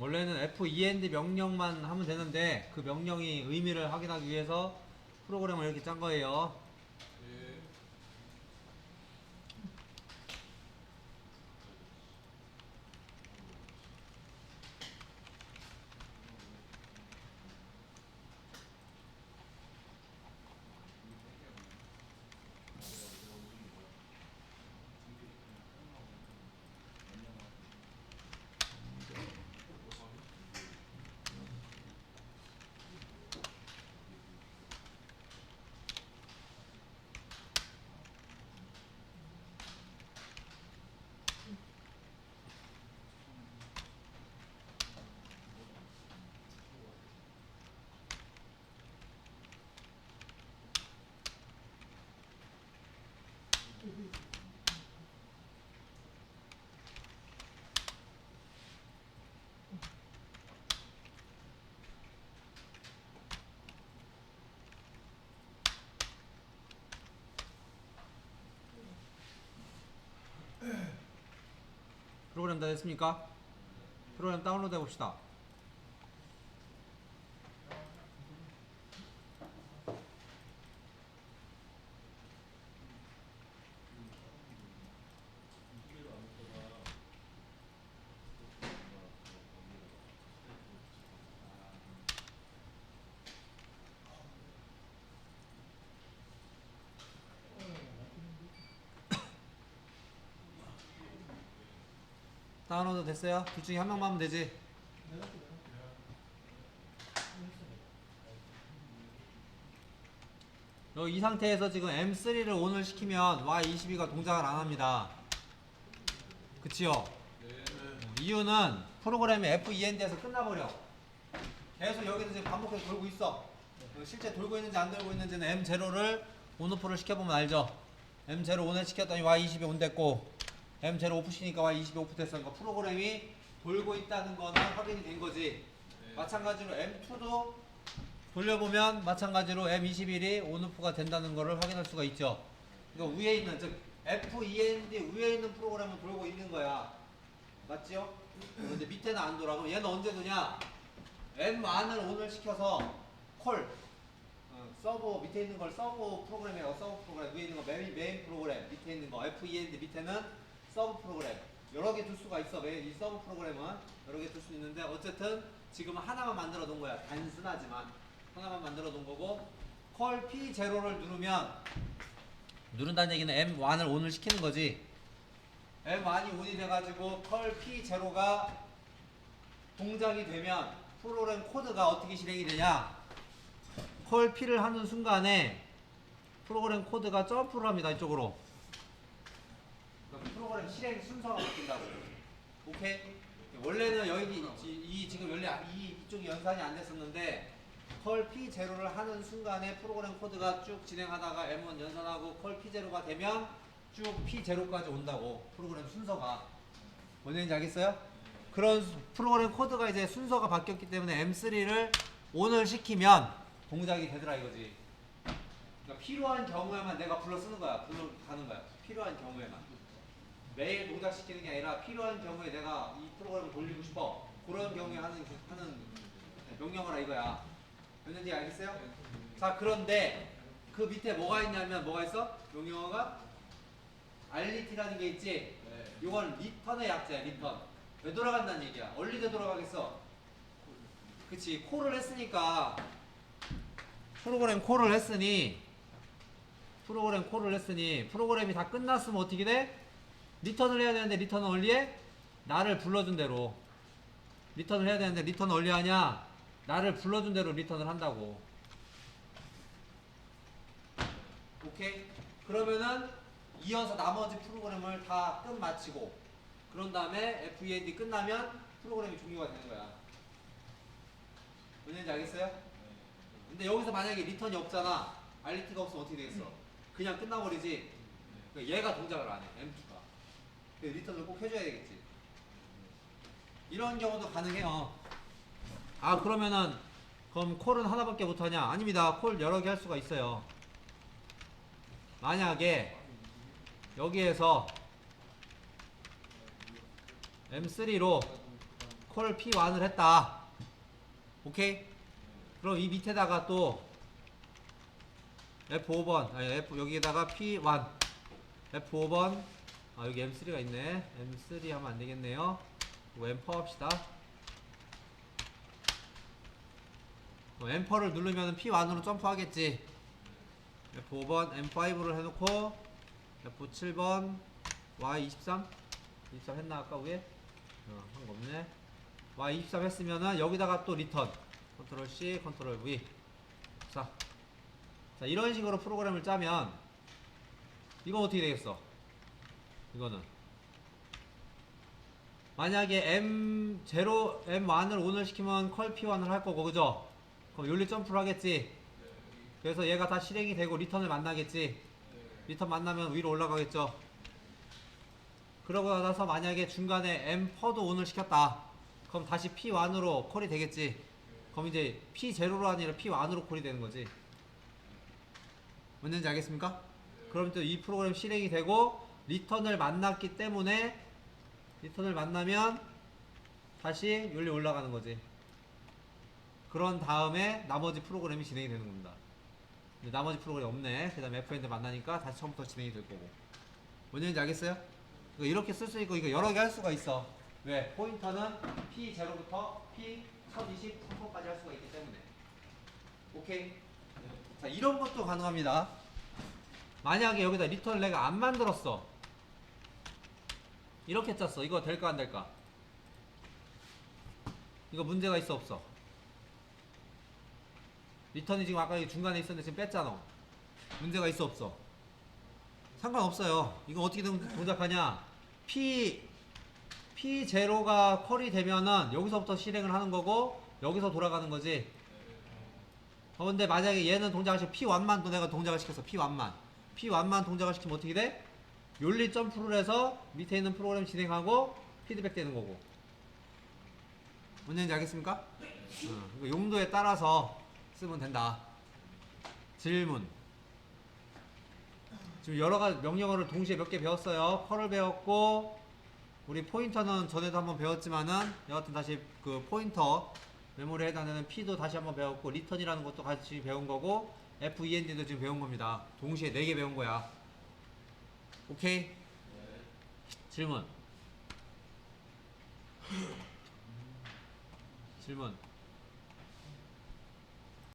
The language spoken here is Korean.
원래는 FEND 명령만 하면 되는데 그 명령이 의미를 확인하기 위해서 프로그램을 이렇게 짠 거예요. 프로그램 다 됐습니까? 프로그램 다운로드 해봅시다. 다운로드 됐어요? 둘 중에 한 명만 하면 되지. 너이 상태에서 지금 M3를 ON을 시키면 Y22가 동작을 안 합니다. 그치요? 네. 이유는 프로그램이 FEND에서 끝나버려. 계속 여기서 지금 반복해서 돌고 있어. 어, 실제 돌고 있는지 안 돌고 있는지는 M0를 온오프를 시켜보면 알죠. M0 온을 시켰더니 Y20이 온 됐고 M0 오프 시키니까 Y20이 오프 됐으니까 프로그램이 돌고 있다는 거는 확인이 된 거지. 네. 마찬가지로 M2도 돌려보면 마찬가지로 M21이 온오프가 된다는 거를 확인할 수가 있죠. 그러니까 위에 있는 즉 FEND 위에 있는 프로그램은 돌고 있는 거야. 맞지요? 근데 밑에는 안 돌아. 그럼 얘는 언제 도냐? M1을 온을 시켜서 콜 어, 서버 밑에 있는 걸 서버 프로그램이라고 서버 프로그램 위에 있는 거 메인, 메인 프로그램 밑에 있는 거 FEND 밑에는 서브 프로그램. 여러 개 둘 수가 있어. 메인 이 서브 프로그램은 여러 개 둘 수 있는데 어쨌든 지금은 하나만 만들어 놓은 거야. 단순하지만 하나만 만들어 놓은 거고 콜 P0를 누르면 누른다는 얘기는 M1을 온을 시키는 거지. M1이 온이 돼가지고 컬 P0가 동작이 되면 프로그램 코드가 어떻게 실행이 되냐? 컬 P를 하는 순간에 프로그램 코드가 점프를 합니다 이쪽으로 프로그램 실행 순서가 바뀐다고. 오케이? 원래는 여기 이, 이 지금 원래 이 이쪽이 연산이 안 됐었는데 컬 P0를 하는 순간에 프로그램 코드가 쭉 진행하다가 M1 연산하고 컬 P0가 되면 쭉 P0까지 온다고 프로그램 순서가. 뭔 얘기인지 알겠어요? 그런 수- 프로그램 코드가 이제 순서가 바뀌었기 때문에 M3를 ON을 시키면 동작이 되더라 이거지. 그러니까 필요한 경우에만 내가 불러 쓰는 거야. 불러 가는 거야. 필요한 경우에만 매일 동작시키는 게 아니라 필요한 경우에 내가 이 프로그램을 돌리고 싶어 그런 경우에 하는 하는 명령어라 이거야 됐는지 알겠어요? 자 그런데 그 밑에 뭐가 있냐면 뭐가 있어? 명령어가 RET라는 게 있지 네. 이건 리턴의 약자야 리턴 되돌아간다는 얘기야 얼리 되돌아가겠어 그치 콜을 했으니까 프로그램 콜을 했으니 프로그램 콜을 했으니 프로그램이 다 끝났으면 어떻게 돼? 리턴을 해야 되는데 리턴 얼리에 나를 불러준 대로. 리턴을 해야 되는데 리턴 얼리 하냐 나를 불러준 대로 리턴을 한다고. 오케이? 그러면은 이어서 나머지 프로그램을 다 끝마치고 그런 다음에 FEND 끝나면 프로그램이 종료가 되는 거야. 뭔지 알겠어요? 근데 여기서 만약에 리턴이 없잖아. RT가 없으면 어떻게 되겠어? 그냥 끝나버리지. 그러니까 얘가 동작을 안해. M2가 리턴을 꼭 해줘야 되겠지. 이런 경우도 가능해요. 아 그러면은 그럼 콜은 하나밖에 못하냐? 아닙니다. 콜 여러 개 할 수가 있어요. 만약에 여기에서 M3로 equal p1을 했다. 오케이? 그럼 이 밑에다가 또 F5번, 아니 F 여기에다가 P1, F5번, 아 여기 M3가 있네. M3 하면 안 되겠네요. 이거 M4 합시다. 어, M4를 누르면 P1으로 점프하겠지. F5번, M5를 해놓고 F7번, Y23, 23 했나 아까 위에? 어, 한거 없네. Y23 했으면은 여기다가 또 리턴. 컨트롤 C, 컨트롤 V. 자, 자 이런 식으로 프로그램을 짜면 이거 어떻게 되겠어? 이거는 만약에 M0, M1을 오늘 시키면 컬 P1을 할 거고 그죠? 그럼 윤리 점프를 하겠지. 그래서 얘가 다 실행이 되고 리턴을 만나겠지. 리턴 만나면 위로 올라가겠죠. 그러고 나서 만약에 중간에 M4도 오늘 시켰다. 그럼 다시 P1으로 콜이 되겠지. 그럼 이제 P0로 아니라 P1으로 콜이 되는 거지. 뭔지 알겠습니까? 그럼 또 이 프로그램 실행이 되고 리턴을 만났기 때문에 리턴을 만나면 다시 윤리 올라가는 거지. 그런 다음에 나머지 프로그램이 진행이 되는 겁니다. 근데 나머지 프로그램 없네. 그 다음에 FN드 만나니까 다시 처음부터 진행이 될 거고. 뭔지 알겠어요? 이거 이렇게 쓸 수 있고 이거 여러 개 할 수가 있어. 왜? 포인터는 P0부터 P1023호까지 할 수가 있기 때문에. 오케이? 자, 이런 것도 가능합니다. 만약에 여기다 리턴을 내가 안 만들었어. 이렇게 짰어. 이거 될까 안 될까? 이거 문제가 있어 없어? 리턴이 지금 아까 중간에 있었는데 지금 뺐잖아. 문제가 있어 없어? 상관없어요. 이거 어떻게 동- 동작하냐? P P0가 컬이 되면은 여기서부터 실행을 하는 거고 여기서 돌아가는 거지. 어, 근데 만약에 얘는 동작을 시켜 P1만 또 내가 동작을 시켰어. P1만. P1만 동작을 시키면 어떻게 돼? 윤리 점프를 해서 밑에 있는 프로그램 진행하고 피드백 되는 거고. 뭔지 알겠습니까? 어, 용도에 따라서 쓰면 된다. 질문. 지금 여러 가지 명령어를 동시에 몇 개 배웠어요. 컬을 배웠고 우리 포인터는 전에도 한번 배웠지만은 여하튼 다시 그 포인터 메모리에 해당되는 P도 다시 한번 배웠고 리턴이라는 것도 같이 배운 거고 FEND도 지금 배운 겁니다. 동시에 네개 배운 거야. 오케이? 질문. 질문.